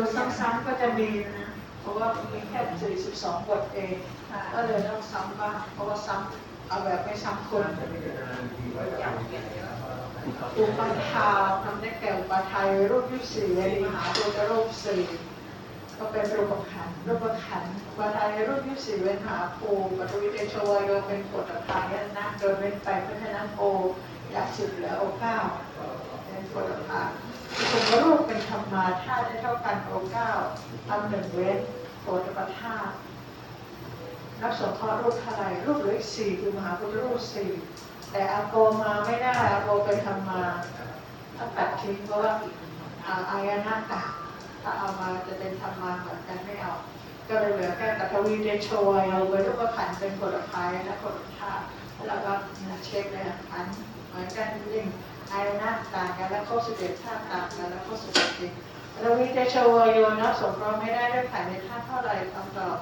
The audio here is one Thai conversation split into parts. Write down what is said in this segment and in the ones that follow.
ตัวซ้ำๆก็จะมีนะเพราะว่ามีแค่ 42 บทเองก็เลยต้องซ้ำบ้างเพราะว่าซ้ำเอาแบบไม่ซ้ำคนอุปทาทำได้แก่อุปทายรูปยี่สี่เวมหาตัวรูปสี่ก็เป็นรูปขันรูปขันอุปทายรูปยี่สี่เวมหาภูปฐุวิเตชวโยเป็นกฎทายนะโดยเว้นไปเพราะฉะนั้นโออยากสิบเหลือโอเก้าเป็นกฎทาย สมรูปเป็นธรรมาธาตุได้เท่ากันโอเก้าเอาหนึ่งเว้นโพธิปัฏฐานนักสงเคราะห์รูปเท่าไรรูปเหลืออีกสี่คือมหาพุทธรูปสี่แต่อาโกมาไม่ได้อาโกเป็นธรรมาถ้าตัดทิ้งเพราะว่าอาอายนะตาถ้าเอามาจะเป็นธรรมาเหมือนกันไม่เอาก็เลยเหลือแค่ปัทวีเดโชยเอาไว้รูปขันเป็นกฎภัยและกฎธาตุแล้วก็เช็คเลยขันเหมือนกันยิ่ง อายนะต่างกันแล้วข้อสิบเอ็ดธาตุต่างกันแล้วข้อสิบเอ็ดจริงรวิเตโชวโยนะสงเคราะห์ไม่ได้ด้วยขันในธาตุเท่าไรคำตอบ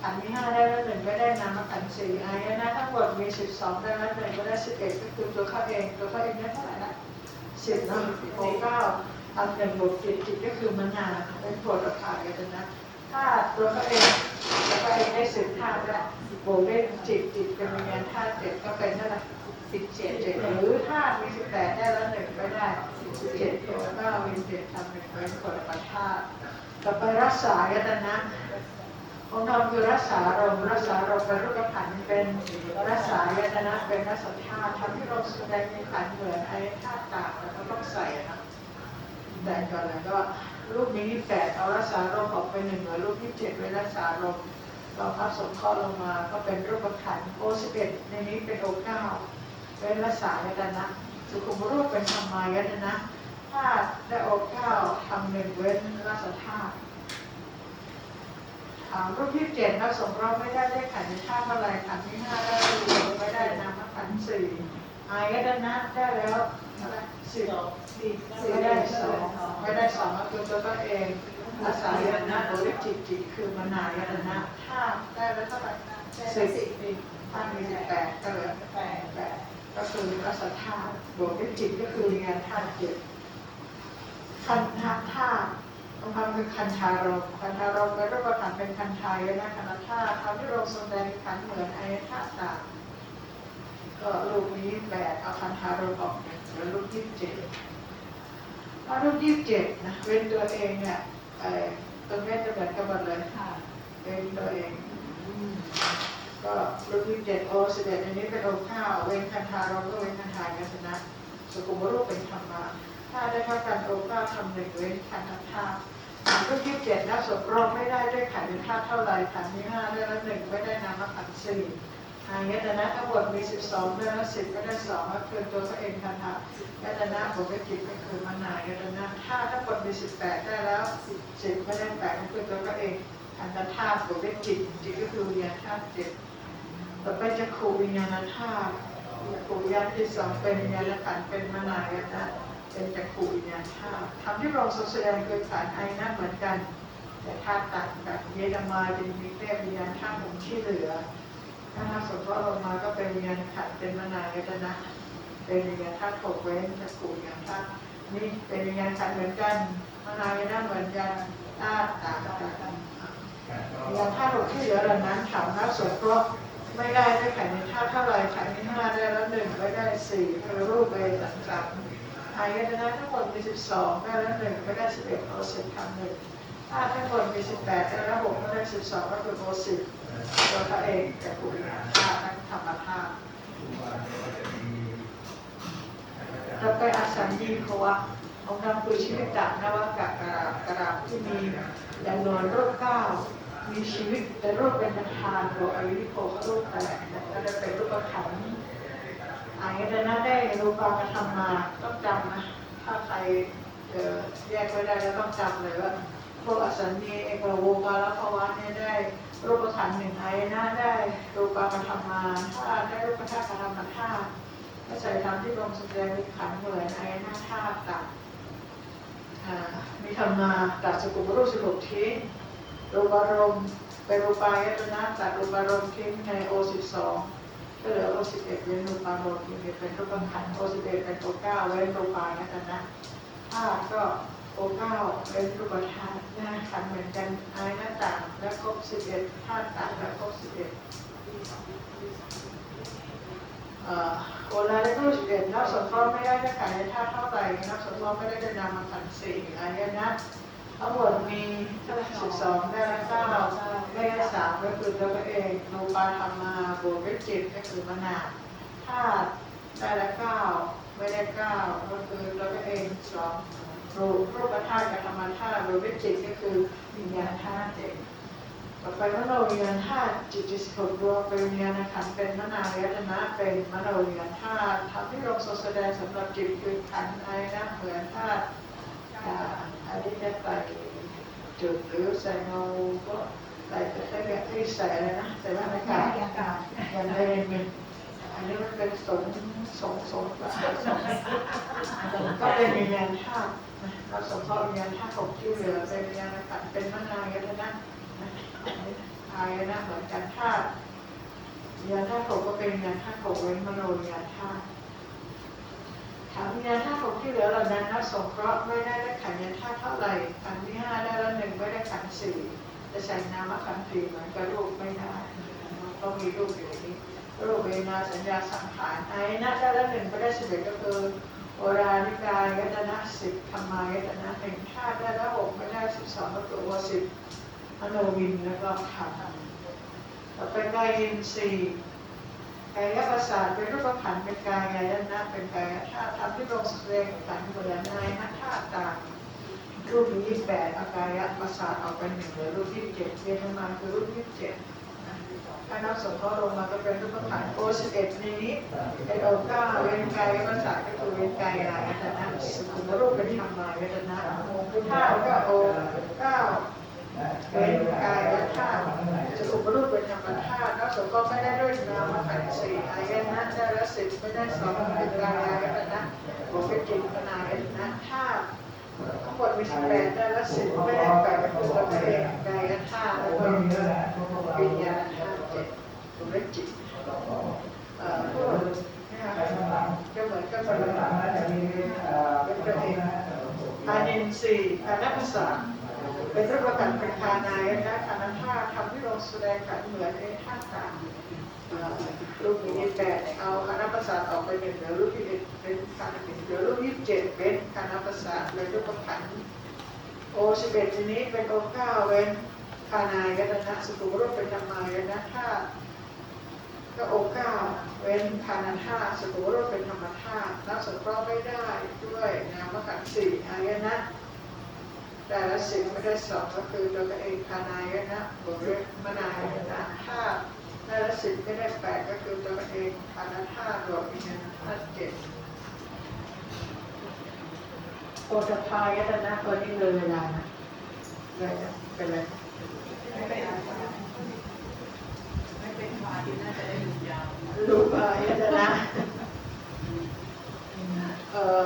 ขันธ์มีห้าได้แล้วหนึ่งไม่ได้นามขันสี่อายนะทั้งหมดมีสิบสองได้แล้วหนึ่งก็ได้สิบเอ็ดก็คือตัวเขาเองตัวเขาเองได้เท่าไหร่ละสิบนะโอเก้าทำหนึ่งบวกจิตจิตก็คือมนาเป็นโพธิภากันนะถ้าตัวเขาเองแล้วก็เองได้สิบธาตุแล้วบวกได้จิตจิตเป็นวิญญาณธาตุเจ็ดก็เป็นเท่าไหร่ สิบเจ็ดเจ็ดหรือธาตุมีสิบแปดได้แล้วหนึ่งไม่ได้สิบเจ็ดตัวก็วินเจ็ดทำเป็นเป็นโพธิปัฏฐาต่อไปรักษายตนะองค์ธรรมคือรักษาลมรักษาลมเป็นรูปขันเป็นรักษายตนะเป็นรักษาธาตุทำให้เราแสดงในขันเหมือนไอ้ธาตุต่างแล้วก็ต้องใส่นะแต่ก่อนแล้วก็รูปนี้แปดเอารักษาลมออกไปหนึ่งเหลือรูปที่เจ็ดไว้รักษาลมเราพับสงเคราลงมาก็เป็นรูปขันโอสิบเอ็ดในนี้เป็นโอเก้า เป็นรักษายตนะ สุขุมรูปเป็นธรรมายตนะธาตุได้โอเก้าทำหนึ่งเว้นรักษาธาตุอ่ารูปที่เจ็ดนักสงเคราะห์ไม่ได้ได้ขันธ์ในธาตุเท่าไหรขันธ์ที่ห้าได้รูปไม่ได้นามขันธ์สี่อายตนะได้แล้วเท่าไหรสิบสี่ได้สองไม่ได้สองก็คือตัวก็เองอาศัยยตนะบริจิตจิตคือมนายตนะธาตุได้แล้วเท่าไหร่สิบธาตุมีสิบแปดก็เหลือแปดแปด ก็คือรัศธาตุบวกด้วยจิตก็คือเรียนธาตุเจ็ดคันธาตุธาตุองค์ธรรมคือคันธารมคันธารมเป็นรูปขันเป็นคันธายนะคันธาตุทำให้เราแสดงขันเหมือนอายธาตุต่างก็รูปนี้แปดเอาคันธารมออกหนึ่งเหลือรูปยี่สิบเจ็ดถ้ารูปยี่สิบเจ็ดนะเว้นตัวเองเนี่ยไอ้ตัวเว้นจะเหมือนกันหมดเลยเว้นตัวเอง ก็รูปยี่สิบเจ็ดโอสิบเอ็ดอันนี้เป็นโอข้าวเว้นคันธารมก็เว้นคันธายชนะสุขุมรูปเป็นธรรมะถ้าได้เท่ากันโอเก้าทำหนึ่งเว้นขันธ์ธาตุรูปที่เจ็ดนะสมรองไม่ได้ด้วยขันธ์ธาตุเท่าไรขันธ์ที่ห้าได้ละหนึ่งไม่ได้นามขันธ์สี่อายตนะทั้งหมดมีสิบสองได้ละสิบก็ได้สองก็คือตัวเขาเองคันธายตนะบวกด้วยจิตก็คือมนายตนะถ้าทั้งหมดมีสิบแปดได้แล้วสิบก็ได้แปดก็คือตัวเขาเองขันธาตุบวกด้วยจิตจิตก็คือวิญญาณธาตุเจ็ด แต่อไปจะครูวิญญาณธาตุครูวิญญาณที่สองเป็นวิญญาณขันเป็นมนายนะเป็นจักรคูวิญญาณธาตุทำที่เราแสดงคือฐานไอนะเหมือนกัน แต่ธาตุต่างกันเยดมามาจะมีแค่วิญญาณธาตุหงที่เหลือถ้าหาสมมติลงมาก็เป็นวิญญาณขันเป็นมนายตนะเป็นวิญญาณธาตุหกเว้นจักรคูวิญญาณธาตุนี่เป็นวิญญาณขันเหมือนกันมนายนะเหมือนกันธาตุต่างกันวิญญาณธาตุหกที่เหลือเหล่านั้นถามนักสงเคราะ ไม่ได้ได้ขันธ์ในธาตุเท่าไรขันธ์ที่ห้าได้แล้วหนึ่งไม่ได้สี่คือรูปเวต่างๆอายตนะทั้งหมดมี12ได้แล้วหนึ่งไม่ได้11โอสิบทำหนึ่งถ้าทั้งหมดมี18ได้แล้วหกไม่ได้12ก็คือโอสิบตัวพระเอกกับปุริยาธาตุทั้งธรรมธาตุต่อไปอาสัญญีควะองค์นำคือชีวิตดักนวากะกระกระที่มีจำนวนรูปเก้า มีชีวิตแต่รูปเป็นทานโดยอวิโภครูปแปดก็จะเป็นรูปขันธ์อายตนะได้รูปามธรรมมาต้องจำนะถ้าใครเอ่อแยกไม่ได้แล้วต้องจำเลยว่าพวกอสัญญีเอกโวกาลภาวะเนี่ยได้รูปขันธ์หนึ่งอายนะได้รูปามธรรมมาถ้าได้รูปธาตุธรรมธาตุก็ใส่ธรรมที่ลงแสดงมีขันธ์เหมือนอายนะธาตุตัดมีธรรมมาตัดสกุลรูปสิบหกทิ้ง รูปารมณ์เป็นรูปายตนะตัดรูปารมณ์ทิ้งในโอสิบสองก็เหลือโอสิบเอ็ดเว้นรูปาโลกินเป็นรูปขันโอสิบเอ็ดเป็นตัวเก้าเว้นรูปายตนะธาตุก็โอเก้าเป็นรูปธาตุน้าขันเหมือนกันอายหน้าต่างและครบสิบเอ็ดธาตุต่างและครบสิบเอ็ดอ่อโอลาและรูปสิบเอ็ดนับสงเคราไม่ได้ด้วยขันในธาตุเท่าไหร่นับสงเคราไม่ได้ด้วยนามขันสี่อายนะ ทั้งหมดมีสิบสองได้ละเก้าได้ละสามก็คือตัวเองโนปาธรรมาบวกด้วยจิตก็คือมนาธาได้ละเก้าไม่ได้เก้าก็คือตัวเองสองรูปรูปธาตุกับธรรมธาตุรูปจิตก็คือวิญญาณธาตุเองต่อไปมโนวิญญาณธาตุจิตจิตหกดวงเป็นวิญญาณขันเป็นมนาวตนะเป็นมโนวิญญาณธาตุทำที่ลงโสแสดงสำหรับจิตคือขันไอ้นะเหมือนธาตุ อ่าอันนี้จะใส่จุดหรือใส่เงาก็ใส่จะใช้แบบที่ใส่อะไรนะใส่บ้านอากาศอากาศอย่างไรเป็นอันนี้มันเป็นสงสงสงสงก็เป็นวิญญาณธาตุนะเราสมมติวิญญาณธาตุของที่เหลือเป็นวิญญาณขันธ์เป็นมนายตนะนะอายนะเหมือนกันธาตุวิญญาณธาตุหกก็เป็นวิญญาณธาตุหกเว้นมโนวิญญาณธาตุ ถามวิญญาธาตุหกที่เหลือเหล่านั้นนะสงเคราะห์ไม่ได้ได้ขันธ์วิญญาธาตุเท่าไหร่ขันธ์ที่ห้าได้ล้วหนึ่งไม่ได้ขันธ์สี่จะใส่นามขันธ์สี่เหมือนกับรูปไม่ได้ต้องมีรูปอยู่นี้รูปเวนาสัญญาสังขารอายนะได้ล้วหนึ่งไม่ได้สิบเอ็ดก็คือโอรานิกายยตนะสิบธรรมายตนะหนึ่งธาตุได้ล้วหกไม่ได้สิบสองก็ตัวสิบมโนวินแล้วก็ขันธ์ต่อไปกายยินสี่ กายประสาทเป็นรูปขันเป็นกายยตนะเป็นกายธาตุทำที่ลงแสดงขันธ์เหมือนนายนะธาตุต่างรูปยี่สิบแปดอากายประสาทออกไปหนึ่งเหลือรูปยี่เจ็ดเวทนาคือรูปยี่เจ็ดถ้านับสงเคราลงมาก็เป็นรูปขันโอสิบเอ็ดในนี้เป็นโอเก้าเวนกายภาษาก็คือเวนกายอายตนะสุขุมรูปเป็นธรรมายตนะธาตุก็โอเก้า เวนกายธาตุสุขุมรูปเป็นธรรมธาตุแล้วสมก็ไม่ได้ด้วยนามขันธ์สี่อายนะได้ละสิบไม่ได้สองเป็นกายอายตนะบวกเป็นจิตเป็นายนะธาตุทั้งหมดมีสิบแปดได้ละสิบไม่ได้แปดก็คือตัวเองกายธาตุแล้วก็วิญญาณธาตุเจ็ดตัวเลขจิตเอ่อพวกนะคะก็เหมือนกับเป็นเป็นตัวเองพานินสีพานัภาษา เป็นรูปประกันป็นพานายนะคณะท่าทำที่ลงแสดงกันเหมือนในท่าต่างเอ่อรูปนี้แปดเอาคณะประสาทออกไปหนึ่งเหลือรูปที่เป็นคณะหนึ่งเหลือรูปยี่สิบเจ็ดเป็นคณะประสาทเลยรูปประคันโอสิบเอ็ดทีนี้เป็นโอเก้าเว้นพานายตนะสุขุมรูปเป็นธรรมายนะท่าก็โอเก้าเว้นคานาธาตุสกุโรเป็นธรรมธาตุนับสงเคราะห์ไม่ได้ด้วยนามขันธ์สี่อายนะ แต่ละสิ่งไม่ได้สองก็คือตัวเองคานายนะบวกด้วยมนายนะธาตุแต่ละสิ่งไม่ได้แปดก็คือตัวเองคานาธาตุบวกวิญญาณธาตุเจ็ดโอตพายตนะตัวนี้เลยเวลานะเลยนะเป็นไรไม่เป็นอะไรไม่เป็นวาที่น่าจะได้อยู่ยาวรูปอายตนะเอ่อ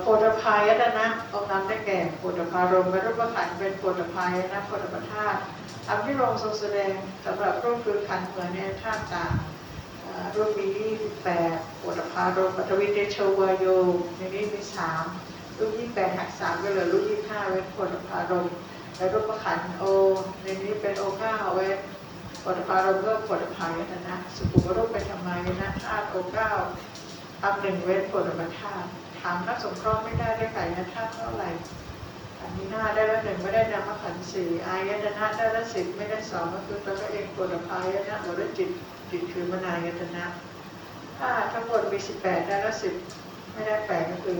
โพธพายตนะองค์นั้นได้แก่โพธพารมณ์และรูปขันเป็นโพธพายนะโพธปธาตุทำที่ลงทรงแสดงสำหรับรูปคือขันเหมือนในธาตุต่างรูปมียี่สิบแปดโพธพารมณ์ปัทวิเตโชวายโยในนี้มีสามรูปยี่แปดหักสามก็เหลือรูปยี่ห้าเว้นโพธพารมณ์และรูปขันโอในนี้เป็นโอเก้าเว้นโพธพารมณ์ก็โพธพายตนะสุขุมรูปเป็นธรรมายนะธาตุโอเก้าทำหนึ่งเว้นผลบัตธาตุามนักสงเคราะห์ไม่ได้ได้ไก่ยธาตุเท่าไหร่อันนี้หน้าได้ล้วหนึ่งไม่ได้นามขันสี่อายตนะได้ล้วสิบไม่ได้สองก็คือตัวก็เองผลายตนะหรือจิตจิตคือมนายตนะถ้าทั้งหมดมีสิบแปดได้ล้วสิบไม่ได้แปดก็คือ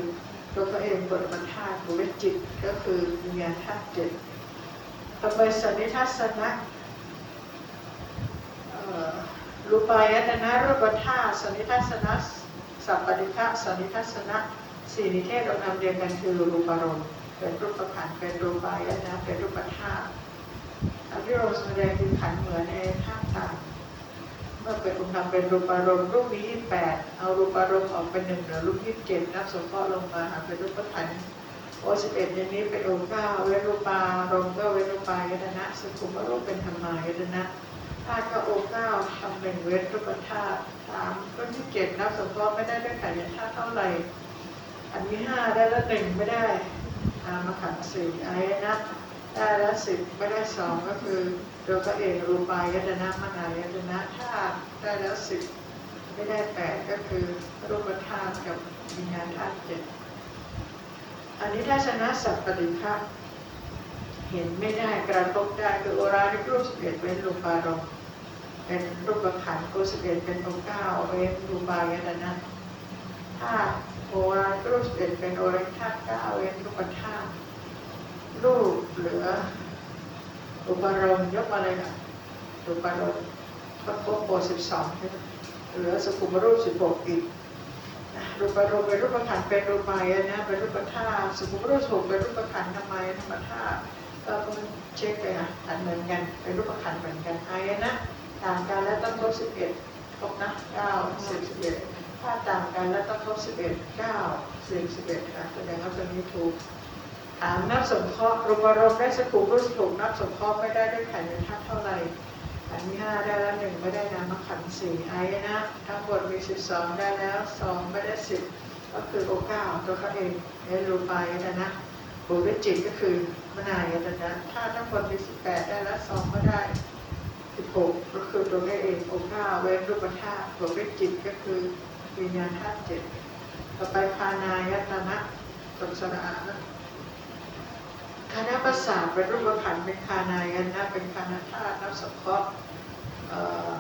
ตัวเขาเองผลบัตธาตุหรือจิตก็คือวิญญาณธาตุเจ็ดต่อไปสันนิทัศนะรูปายตนะรูปธาตุสนนิทัศนะสัพปริฆะสนนิทัศนะ สี่นิเทศองค์นามเดียวกันคือรูปารมณ์เป็นรูปขันเป็นรูปายนะเป็นรูปธาตุอันที่เราแสดงคือขันเหมือนในธาตุต่างเมื่อเป็นองค์นามเป็นรูปารมณ์รูปมียี่แปดเอารูปารมณ์ออกเป็นหนึ่งเหลือรูปยี่สิบเจ็ดนับสงเคราะลงมาหาเป็นรูปขันโอสิบเอ็ดในนี้เป็นองค์เก้าเวรูปารมณ์ก็เวรูปายตนะสุขุมรูปเป็นธรรมายตนะธาตุก็โอเก้าทำหนึ่งเวทรูปธาตุสามต้นที่เจ็ดนับสงเคราะไม่ได้ด้วยขันธ์ธาตุเท่าไหร่ อันที่ห้าได้ละหนึ่งไม่ได้อามขันสี่อายนะได้แล้วสิบไม่ได้สองก็คือตัวก็เองรูปายตนะมนายตนะถ้าได้แล้วสิบไม่ได้แปดก็คือรูปธาตุกับวิญญาณธาตุเจ็ดอันนี้ถ้าชนะสัพปริภาคเห็นไม่ได้กระทบได้คือโอรานิรูปสิบเอ็ดเว้นรูปารมณ์เป็นรูปขันธ์กุสิบเอ็ดเป็นองค์เก้าเว้นรูปายตนะถ้า โอรารูปเป็นเป็นโอริธาตุเก้าเว้นรูปธาตุรูปเหลืออุปารมณ์ยกมาเลยค่ะอุปารมณ์ก็ครบโบสิบสองใช่ไหมเหลือสุขุมรูปสิบหกอีกรูปารมณ์เป็นรูปขันเป็นรูปายนะเป็นรูปธาตุสุขุมรูปสิบหกเป็นรูปขันทำไมธรรมธาตุก็ต้องเช็คเลยค่ะขันเหมือนกันเป็นรูปขันเหมือนกันอายนะต่างกันแล้วต้องลบสิบเอ็ดครบนะเก้าสิบสิบเอ็ด ถ้าต่างกันแล้วต้องครบสิบเอ็ดเก้าสิบสิบเอ็ดค่ะแสดงว่าตัวนี้ถูกถามนับสงเคราะห์รูปารมณ์ได้สกุลรูปถูกนับสงเคราะห์ไม่ได้ด้วยขันธ์ในธาตุเท่าไหร่ขันธ์ห้าได้แล้วหนึ่งไม่ได้นามขันธ์สี่ไอ้นะทั้งหมดมีสิบสองได้แล้วสองไม่ได้สิบก็คือโอเก้าตัวเขาเองในรูปายตนะบวกด้วยจิตก็คือมนายตนะถ้าทั้งหมดมีสิบแปดได้แล้วสองก็ได้สิบหกก็คือตัวแม่เองโองค์ห้าเว้นรูปธาตุบวกด้วยจิตก็คือ วิญญาณธาตุเจ็ดต่อไปพานายตนะสมสระนะคณะประสาเป็นรูปขันธ์เป็นคานายนะเป็นคณะธาตุนับสงเคราะห์เอ่อ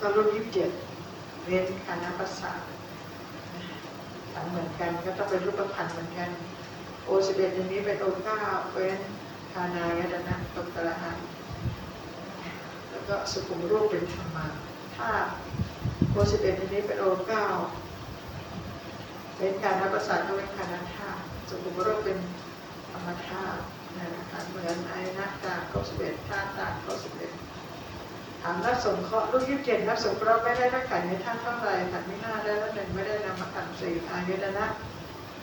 ก็รุ่นยี่สิบเจ็ดเว้นคณะประสาทขันธ์เหมือนกันก็ต้องเป็นรูปขันธ์เหมือนกันโอสิบเอ็ดอันนี้เป็นโอเก้าเว้นคานายตนะตมสระแล้วก็สุขุมรูปเป็นธรรมาถ้า คสิบเอ็ดอันนี้เป็นโอเก้าเป็นการนับประสาทเป็นการนับธาตุสุขุมรูปเป็นธรรมธาตุนะคะเหมือนไอ้นักต่างโคสิบเอ็ดธาตุต่างโคสิบเอ็ดถามนักสงเคราะห์ลูกยี่สิบเจ็ดนักสงเคราะห์ไม่ได้นักขันในธาตุเท่าไรขันที่ห้าได้ล้วหนึ่งไม่ได้นำมาขันสี่อายตนะ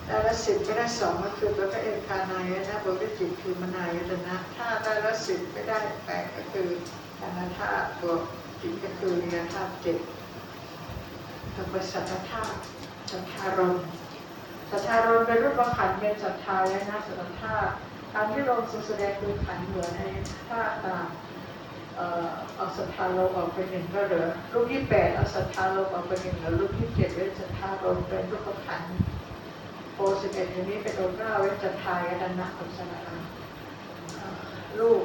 ได้ละสิบไม่ได้สองก็คือตัวพระเอกคานายนะบวกด้วยจิตคือมนายตนะถ้าได้ละสิบไม่ได้แปดก็คือคณธาตุตัวจิตก็คือเรียนธาตุเจ็ด ทำไปสัทธาสัทธารมสัทธารมเป็นรูปขันเป็นสัทธาและนาสัทธาการที่ลงแสดงคือขันเหมือนในธาตุต่างเอาสัทธารมออกเป็นหนึ่งก็เหลือรูปที่แปดเอาสัทธารมออกเป็นหนึ่งเหลือรูปที่เจ็ดเว้นสัทธารมเป็นรูปขันโปรสิบเอ็ดนนี้เป็นโอเก้าเว้นสัทธายตนะของสระอารูป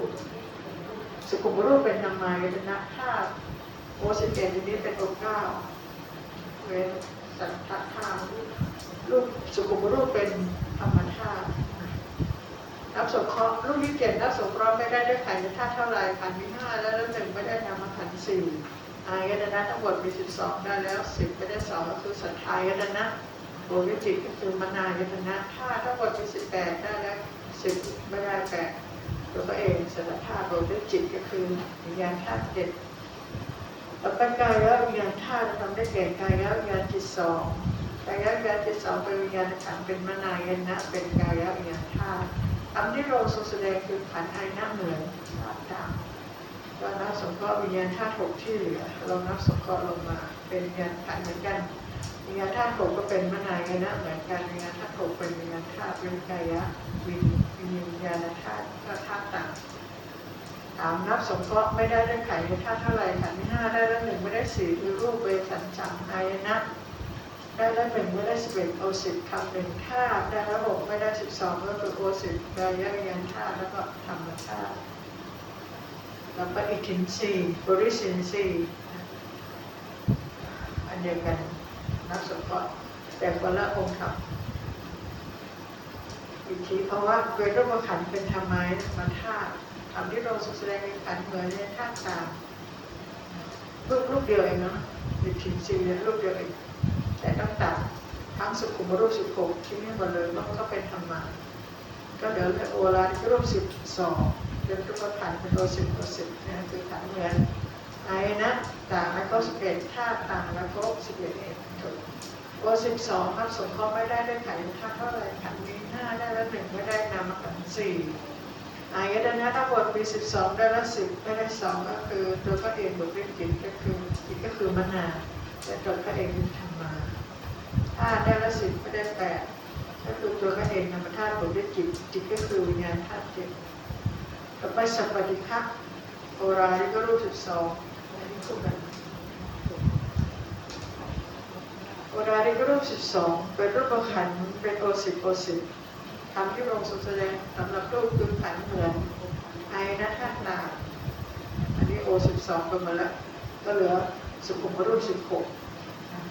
สุขุมรูปเป็นนามายตนะธาตุโอสิบเอ็ดนนี้เป็นโอเก้า เว้นสัทธาธาตุรูปสุขุมรูปเป็นธรรมธาตุนับสงเคราะห์รูปที่เจ็ดนับสงเคราะห์ไม่ได้ด้วยขันธ์ธาตุเท่าไรขันธ์ที่ห้าแล้วแล้วหนึ่งไม่ได้นำมาขันธ์สี่อายตนะทั้งหมดมีสิบสองได้แล้วสิบไม่ได้สองก็คือสัทายตนะโอวิจิตก็คือมนายตนะธาตุทั้งหมดมีสิบแปดได้แล้วสิบไม่ได้แปดตัวเขาเองสารธาตุรววยจิตก็คือวิญญาณธาตุเจ็ด ต่อไปกายแล้ววิญญาณธาตุทำได้แก่กายแล้ววิญญาณจิตสองกายแล้ววิญญาณจิตสองเป็นวิญญาณขันเป็นมนายนะ เป็นกายแล้ววิญญาณธาตุทำที่โลทรงแสดงคือขันไอหน้าเหมือนธาตุต่างก็นับสงเคราะห์วิญญาณธาตุหกที่เหลือเรานับสงเคราะห์ลงมา เป็นวิญญาณขันเหมือนกันวิญญาณธาตุหกก็เป็นมนายนะเหมือนกันวิญญาณธาตุหกเป็นวิญญาณธาตุเป็นกายะวิญวิญญาณธาตุก็ธาตุต่าง ถามนับสงเคราะห์ไม่ได้ได้ไขในธาตุเท่าไหร่ขันธ์ที่ห้าได้ล้หนึ่งไม่ได้สี่คือรูปเวสันจังอายนะได้ล้หนึ่งไม่ได้สิบเอ็ดโอสิบคำหนึ่งธาตุได้แล้วหกไม่ได้สิบสองก็คือโอสิบกายะยันธาตุแล้วก็ธรรมธาตุแล้วก็อิทินสีบริสินสีอันเดียวกันนับสงเคราะห์แต่คนละองค์ธรรมอีกทีเพราะว่าเวทรูปขันธ์เป็นธรรมายธรรมธาตุ ทำที่เราแสดงในขันเหมือนในธาตุตามรูปรูปเดียวเองเนาะอีกทีสี่ยรูปเดียวเองแต่ต้องตัดทั้งสุขุมรูปสิบหกที่นี่หมดเลยแล้วมันก็เป็นธรรมะก็เดี๋ยวโอราที่รูปสิบสองเป็นรูปขันเป็นโอสิบโอสิบนี่คือขันเหมือนไอ้นะต่างแล้วก็สิบเอ็ดธาต่างแล้วก็สิบเอ็ดเองถูกโอสิบสองครับสงเคราะห์ไม่ได้ด้วยขันธ์ธาเท่าไร่ขันธ์มีห้าได้แล้วหนึ่งไม่ได้นำมาขันสี่ อายตนะทั้งหมดมีสิบสองได้ล้วสิบไม่ได้สองก็คือตัวก็เองบวกด้วยจิตก็คือจิตก็คือมนาแต่ตัวก็เองเป็นธรรมาธาตุได้ล้วสิบไม่ได้แปดก็คือตัวเขาเองนามธาตุบวกด้วยจิตจิตก็คือวิญญาณธาตุเจ็ดต่อไปสัพปฏิฆะโอรานี่ก็รูปสิบสองอันนี้คู่กันโอรานี่ก็รูปสิบสองเป็นรูปขันเป็นโอสิบโอสิบ ทำที่พรงค์ทรงแสดงสำหรับรูปคือขันเหมือนไอนะธาตุนาอันนี้โอสิบสองไปหมดแล้วก็เหลือสุขุมรูปสิบหก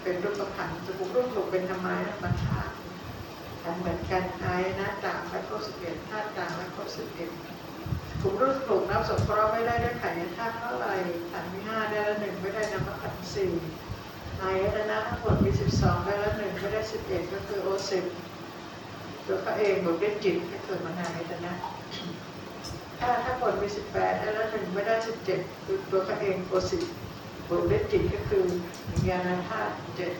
เป็นรูปขันธ์สุขุมรูปหกเป็นธรรมายธรรมชาติขันเหมือนกันไอนะต่างและก็สิบเอ็ดธาตุต่างและก็สิบเอ็ดกลุ่มรูปถูกนับสงเคราะห์ไม่ได้ได้วยขันธ์ธาตุเท่าไหร่ขันธ์มีห้าได้ละหนึ่งไม่ได้นำขันสี่ไอนะทั้งหมดมีสิบสองได้ละหนึ่งไม่ได้สิบเอ็ดก็คือโอสิบ ตัวเขาเองบวกด้วยจิตก็คือมหาอิตนะถ้าถ้าคนมีสิบแปดแล้วหนึ่งไม่ได้สิบเจ็ดตัวเขาเองโอสิบบวกด้วยจิตก็คือวิญญาณธาตุเจ็ด